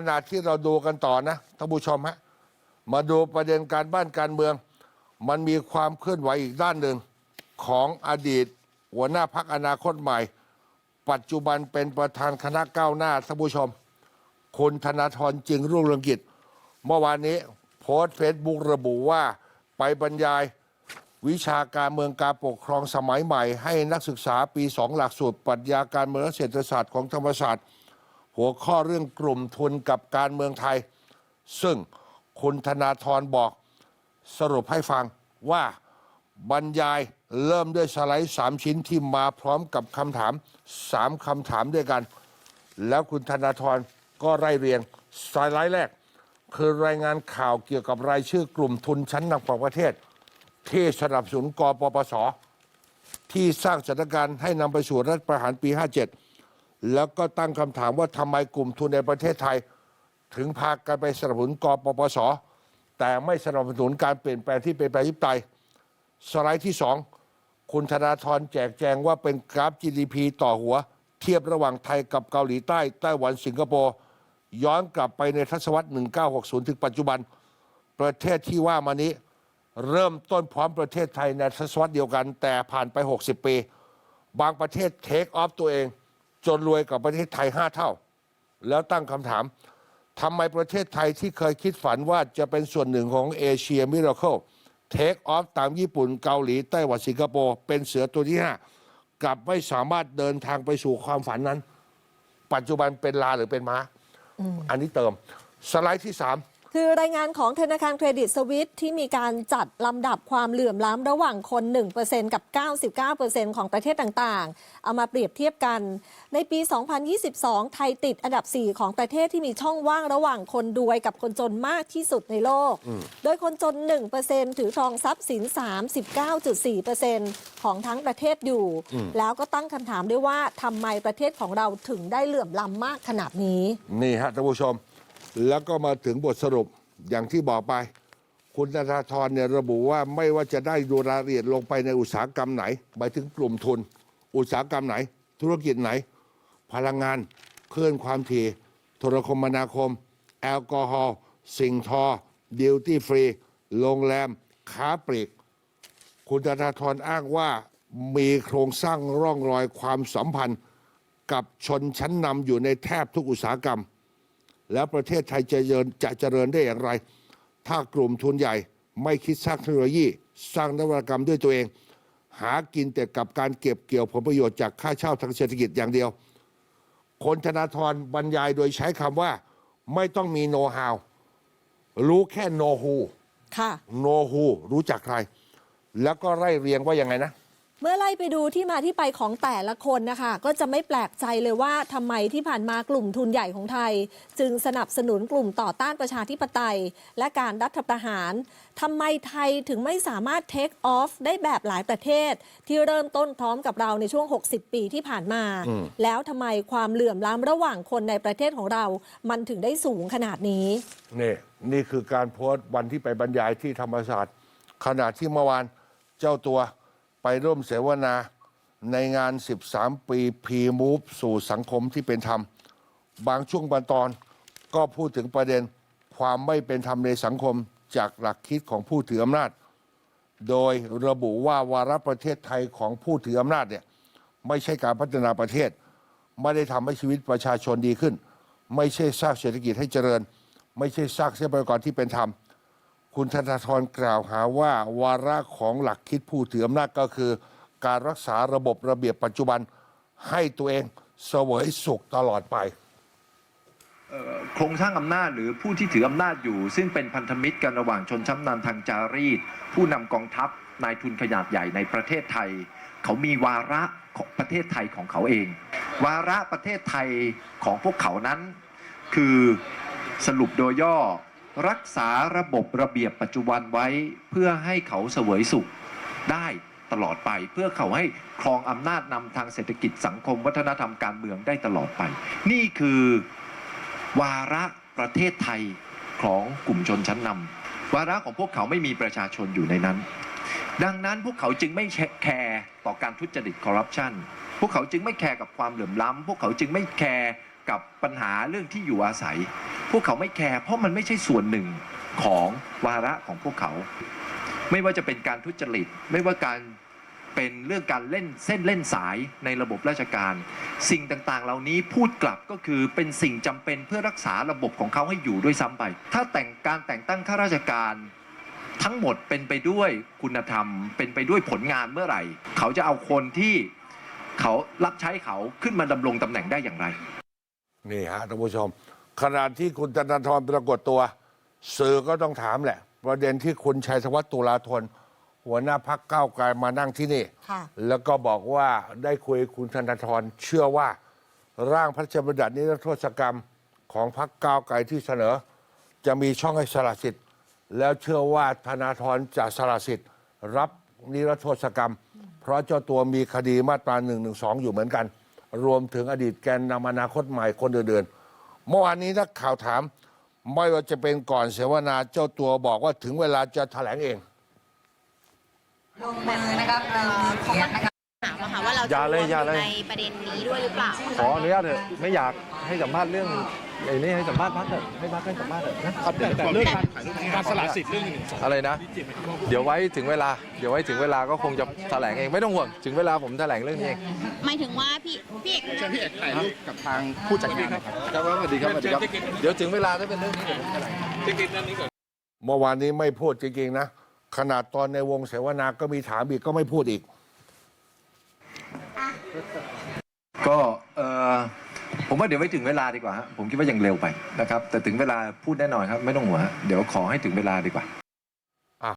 ขณะที่เราดูกันต่อนะท่านผู้ชมฮะมาดูประเด็นการบ้านการเมือง มันมีความเคลื่อนไหวอีกด้านหนึ่งของอดีต หัวหน้าพักอนาคตใหม่ ปัจจุบันเป็นประธานคณะก้าวหน้าท่านผู้ชมคุณธนาธรจึงรุ่งเรืองกิจ เมื่อวานนี้โพสต์เฟซบุ๊กระบุว่าไปบรรยายวิชาการเมืองการปกครองสมัยใหม่ ให้นักศึกษาปีสองหลักสูตรปรัชญาการเมืองและเศรษฐศาสตร์ของธรรมศาสตร์ หัวข้อเรื่องกลุ่มทุนกับการเมืองไทย ซึ่งคุณธนาธรบอกสรุปให้ฟังว่าบรรยายเริ่มด้วยสไลด์สามชิ้นที่มาพร้อมกับคำถามสามคำถามด้วยกัน แล้วคุณธนาธรก็ไล่เรียงสไลด์แรก คือรายงานข่าวเกี่ยวกับรายชื่อกลุ่มทุนชั้นนำของประเทศ ที่สนับสนุนกปปส ที่สร้างสถานการณ์ให้นำไปสู่รัฐประหารปี 57 แล้วก็ตั้งคำถามว่าทำไมกลุ่มทุนในประเทศไทย ถึงพากันไปสนับสนุนกปปส แต่ไม่สนับสนุนการเปลี่ยนแปลงที่เป็นประชาธิปไตยสไลด์ที่สองคุณธนาธรแจกแจงว่าเป็นกราฟ GDP ต่อหัว เทียบระหว่างไทยกับเกาหลีใต้ ไต้หวันสิงคโปร์ย้อนกลับไปในทศวรรษ 1960 ถึงปัจจุบัน ประเทศที่ว่ามานี้ เริ่มต้นพร้อมประเทศไทยในทศวรรษเดียวกัน แต่ผ่านไป 60 ปี บางประเทศเทคออฟตัวเอง จนรวยกว่าประเทศไทย5เท่า แล้วตั้งคำถามทำไมประเทศไทยที่เคยคิดฝันว่าจะเป็นส่วนหนึ่งของเอเชียมิราเคิลเทคออฟตามญี่ปุ่นเกาหลี ไต้หวันสิงคโปร์ เป็นเสือตัวที่5กลับไม่สามารถเดินทางไปสู่ความฝันนั้น ปัจจุบันเป็นลาหรือเป็นม้า อันนี้เติม สไลด์ที่3 คือรายงานของธนาคารเครดิตสวิสที่มีการจัดลำดับความเหลื่อมล้ำระหว่างคน 1%กับ 99%ของประเทศต่างๆ เอามาเปรียบเทียบกัน ในปี 2022 ไทยติดอันดับ 4 ของประเทศที่มีช่องว่างระหว่างคนรวยกับคนจนมากที่สุดในโลก โดยคนจน 1%ถือครองทรัพย์สิน 39.4%ของทั้งประเทศอยู่ แล้วก็ตั้งคำถามด้วยว่าทำไมประเทศของเราถึงได้เหลื่อมล้ำมากขนาดนี้ นี่ฮะท่านผู้ชม แล้วก็มาถึงบทสรุปอย่างที่บอกไป คุณธนาธรเนี่ยระบุว่าไม่ว่าจะได้ดูรายละเอียดลงไปในอุตสาหกรรมไหนหมายถึงกลุ่มทุน อุตสาหกรรมไหน ธุรกิจไหน พลังงานเคลื่อนความถี่โทรคมนาคม แอลกอฮอล์สิ่งทอดิวตี้ฟรีโรงแรมค้าปลีก คุณธนาธรอ้างว่ามีโครงสร้างร่องรอยความสัมพันธ์กับชนชั้นนำอยู่ในแทบทุกอุตสาหกรรม แล้วประเทศไทยจะเจริญจะเจริญได้อย่างไร ถ้ากลุ่มทุนใหญ่ไม่คิดสร้างเทคโนโลยี สร้างนวัตกรรมด้วยตัวเอง หากินแต่กับการเก็บเกี่ยวผลประโยชน์จากค่าเช่าทางเศรษฐกิจอย่างเดียว คนธนาธรบรรยายโดยใช้คำว่าไม่ต้องมีโน้ตฮาวรู้แค่โนฮูค่ะ โนฮูรู้จักใคร แล้วก็ไล่เรียงว่ายังไงนะ เมื่อไล่ไปดูที่มาที่ไปของแต่ละคนนะคะ ก็จะไม่แปลกใจเลยว่าทำไมที่ผ่านมากลุ่มทุนใหญ่ของไทย จึงสนับสนุนกลุ่มต่อต้านประชาธิปไตย และการรัฐประหารทำไมไทยถึงไม่สามารถ take off ได้แบบหลายประเทศ ที่เริ่มต้นพร้อมกับเราในช่วง 60 ปีที่ผ่านมา แล้วทำไมความเหลื่อมล้ำระหว่างคนในประเทศของเรา มันถึงได้สูงขนาดนี้นี่นี่คือการโพสต์วันที่ไปบรรยายที่ธรรมศาสตร์ขณะที่เมื่อวานเจ้าตัว ไปร่วมเสวนาในงาน 13 ปีพีมูฟสู่สังคมที่เป็นธรรม บางช่วงบางตอนก็พูดถึงประเด็นความไม่เป็นธรรมในสังคมจากหลักคิดของผู้ถืออำนาจ โดยระบุว่าวาระประเทศไทยของผู้ถืออำนาจเนี่ยไม่ใช่การพัฒนาประเทศ ไม่ได้ทำให้ชีวิตประชาชนดีขึ้น ไม่ใช่สร้างเศรษฐกิจให้เจริญ ไม่ใช่สร้างทรัพยากรที่เป็นธรรม คุณธนาธรกล่าวหาว่าวาระของหลักคิดผู้ถืออำนาจก็คือ การรักษาระบบระเบียบปัจจุบันให้ตัวเองเสวยสุขตลอดไปโครงสร้างอำนาจหรือผู้ที่ถืออำนาจอยู่ ซึ่งเป็นพันธมิตรกันระหว่างชนชั้นนำทางจารีต ผู้นำกองทัพนายทุนขนาดใหญ่ในประเทศไทย เขามีวาระของประเทศไทยของเขาเอง วาระประเทศไทยของพวกเขานั้น คือสรุปโดยย่อ รักษาระบบระเบียบปัจจุบันไว้เพื่อให้เขาเสวยสุขได้ตลอดไป เพื่อเขาให้ครองอำนาจนำทางเศรษฐกิจสังคมวัฒนธรรมการเมืองได้ตลอดไป นี่คือวาระประเทศไทยของกลุ่มชนชั้นนำวาระของพวกเขาไม่มีประชาชนอยู่ในนั้น ดังนั้นพวกเขาจึงไม่แคร์ต่อการทุจริตคอร์รัปชันพวกเขาจึงไม่แคร์กับความเหลื่อมล้ำพวกเขาจึงไม่แคร์กับปัญหาเรื่องที่อยู่อาศัย พวกเขาไม่แคร์เพราะมันไม่ใช่ส่วนหนึ่งของวาระของพวกเขา ไม่ว่าจะเป็นการทุจริต ไม่ว่าการเป็นเรื่องการเล่นเส้นเล่นสายในระบบราชการ สิ่งต่างๆ เหล่านี้พูดกลับก็คือเป็นสิ่งจำเป็นเพื่อรักษาระบบของเขาให้อยู่ด้วยซ้ำไป ถ้าแต่งการแต่งตั้งข้าราชการทั้งหมดเป็นไปด้วยคุณธรรม เป็นไปด้วยผลงานเมื่อไหร่ เขาจะเอาคนที่เขารับใช้เขาขึ้นมาดำรงตำแหน่งได้อย่างไร นี่ฮะท่านผู้ชม ขณะที่คุณธนาธรปรากฏตัว สื่อก็ต้องถามแหละ ประเด็นที่คุณชัยธวัฒน์ตุลาธน หัวหน้าพักก้าวไกลมานั่งที่นี่ ค่ะ แล้วก็บอกว่าได้คุยกับคุณธนาธรเชื่อว่า ร่างพระราชบัญญัตินิรโทษกรรมของพักก้าวไกลที่เสนอ จะมีช่องให้สละสิทธิ์ แล้วเชื่อว่าธนาธรจะสละสิทธิ์ รับนิรโทษกรรม เพราะเจ้าตัวมีคดีมาตรา1นึอยู่เหมือนกัน รวมถึงอดีตแกนนำอนาคตใหม่คนอื่นๆ เมื่อวานนี้นักข่าวถาม ไม่ว่าจะเป็นก่อนเสวนาเจ้าตัวบอกว่าถึงเวลาจะแถลงเอง ลงมือนะครับเอ่อเขียนนะครับถามอะค่ะว่าเราอจะย่าเลยรวมอย่าเลย ในประเด็นนี้ด้วยหรือเปล่า ขออนุญาตเถอะไม่อยากให้สัมภาษณ์เรื่อง ไอ้นี่ให้สัมภาษณ์พักเถอะให้พักให้สัมภาษณ์เถอะนะแต่แต่เรื่องการการสละสิทธิ์เรื่องหนึ่งสองอะไรนะ เดี๋ยวไว้ถึงเวลา เดี๋ยวไว้ถึงเวลาก็คงจะแถลงเองไม่ต้องห่วง ถึงเวลาผมแถลงเรื่องนี้เองหมายถึงว่าพี่พี่เอกเชิญพี่เอกถ่ายรูปกับทางผู้จัดงานนะครับครับสวัสดีครับสวัสดีครับ เดี๋ยวถึงเวลาถ้าเป็นเรื่องนี้เดี๋ยวผมแถลง เมื่อวานนี้ไม่พูดจริง ๆ นะ ขนาดตอนในวงเสวนาก็มีถามอีกก็ไม่พูดอีก ก็เอ่อ ผมว่าเดี๋ยวไว้ถึงเวลาดีกว่าฮะผมคิดว่ายังเร็วไปนะครับแต่ถึงเวลาพูดแน่นอนครับไม่ต้องห่วงเดี๋ยวขอให้ถึงเวลาดีกว่า